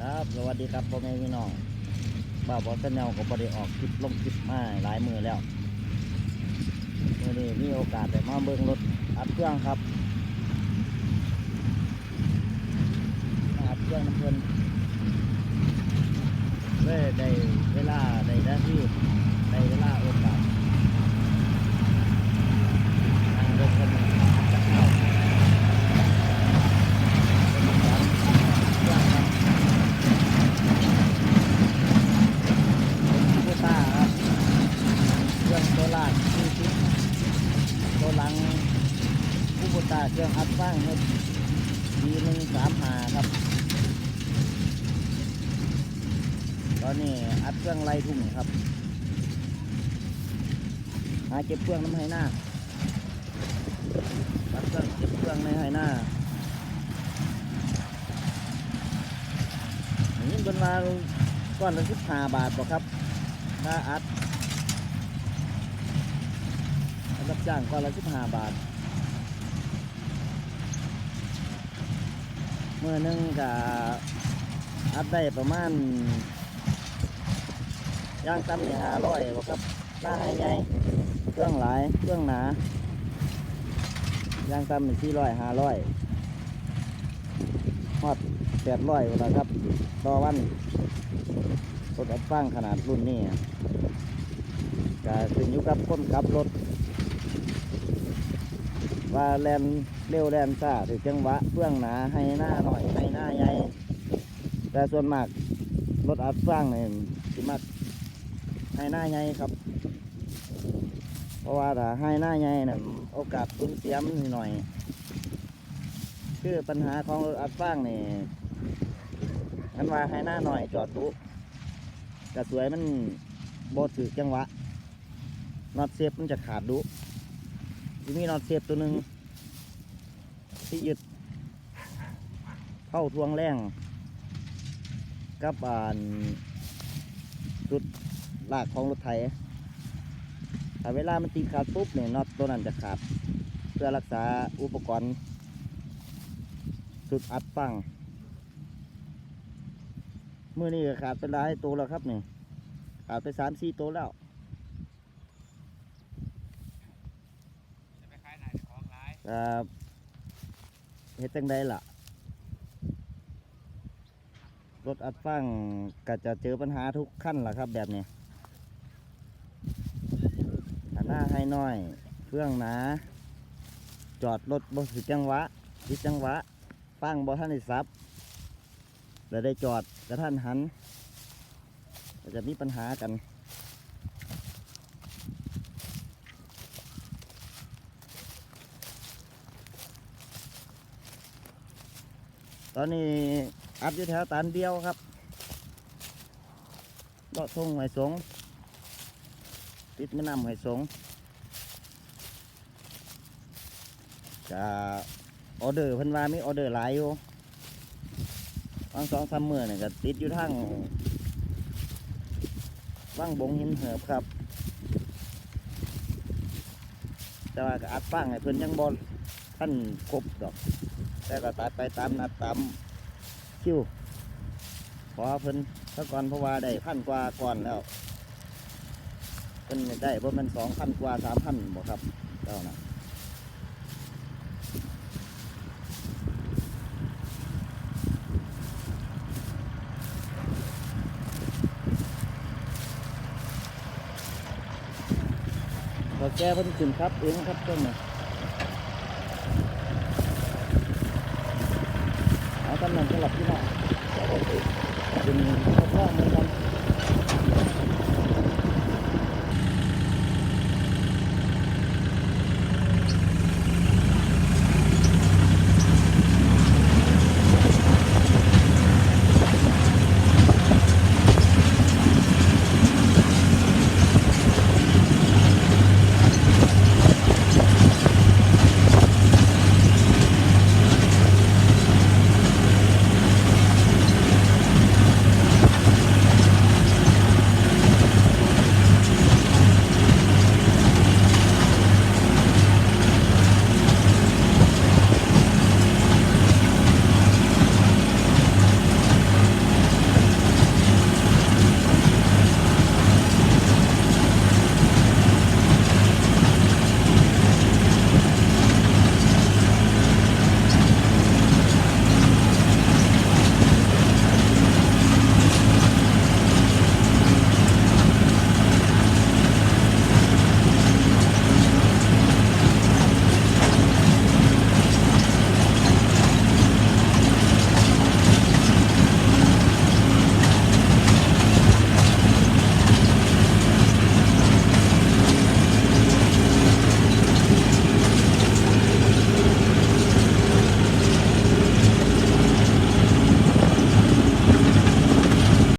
ครับสวัสดีครับพ่อแม่พี่น้องบ้าบอสแนลก็บ่ได้ออกคลิปลงคลิปมาหลายมือแล้วมื่อนี้มีโอกาสได้มาเบิ้งรถอัดเครื่องครับอัดเครื่องน้ำเพลินเลยได้เวลาได้หน้าที่ได้เวลาโอกาสทางรถกันจะเข้าเป็นการเครื่องครับ คูต้าครับเครื่องโซล่าที่ชิตัวหลังคูโบต้าเค รื่องอัดฟังเฮ็ดดีหนึ่งสามหาครับ ตอนนี้อัดเครื่องไล่ทุ่งครับหาเก็บเครื่องน้ำให้หน้าอัดเครื่องเก็บเครื่องในให้หน้าอย่างนี้เป็นมาก้อนละสิบห้าบาทบ่ครับค่าอัดรับจ้างก้อนละสิบห้าบาท เมื่อนึงก็อัดได้ประมาณย่างต่ำเนี่ยหาร้อยบ่ครับหน้าใหญ่เครื่องหลายเครื่องหนาย่างต่ำเป็นสี่ร้อยห้าร้อยฮอดแปดร้อยแล้วครับต่อวันรถอัดฟังขนาดรุ่นนี้ก็ขึ้นอยู่กับคนขับรถ ว่าแลนเร็วแลนซ่าถึงจังหวะเบื้องหนาให้หน้าหน่อยให้หน้าใหญ่แต่ส่วนมากรถอัดฟังเนี่ยสิมักให้หน้าใหญ่ครับ เพราะว่าถ้าให้หน้าใหญ่เนี่ยโอกาสสูญเสียมันหน่อย คือปัญหาของรถอัดฟังนี่อันว่าให้หน้าหน่อยจอดปุ๊กระสวยมันบดถือจังหวะน็อตเซฟมันจะขาดดุ ที่มีน็อตเซฟตัวหนึ่งที่ยึดเข้าทวงแรงกับบานจุดลากของรถไถถ้าเวลามันตีขาดปุ๊บเนี่ยน็อตตัวนั้นจะขาด เพื่อรักษาอุปกรณ์จุดอัดฟังเมื่อนี้ขาดไปหลายตัวแล้วครับเนี่ยขาดไปสามสี่ตัวแล้ว จะไปขายไหนของหลาย ครับเฮ็ดจังไดล่ะ รถอัดฟังก็จะเจอปัญหาทุกขั้นล่ะครับ แบบนี้หันหน้าให้น้อยเครื่องนาจอดรถบ่สิจังหวะผิจังหวะฟังบ่ทันได้ซับแล้วได้จอดกระทันหันก็จะมีปัญหากัน ตอนนี้อัดอยู่แถวตันเดียวครับเลาะทงหอยสง ติดแม่น้ำหอยสงจะออเดอร์เพิ่นว่ามีออเดอร์หลายอยู่บางสองสามมือเนี่ยก็ติดอยู่ทางว่างบงหินเหิบครับ แต่ว่าก็อัดฟังให้เพิ่นยังบอลท่านครบดอก แต่ก็ตัดไปตามนัดตามคิวขอเพิ่นถ้าก่อนเพราะว่าได้พันกว่าก่อนแล้วเพิ่นได้เพราะมันสองพันกว่าสามพันบ่ครับเจ้านะเราแก้เพิ่นขึ้นครับเองครับเจ้าน่ะ เอา ตำแหน่งสลับที่หน้าเป็นข้าวกล้องเหมือนกัน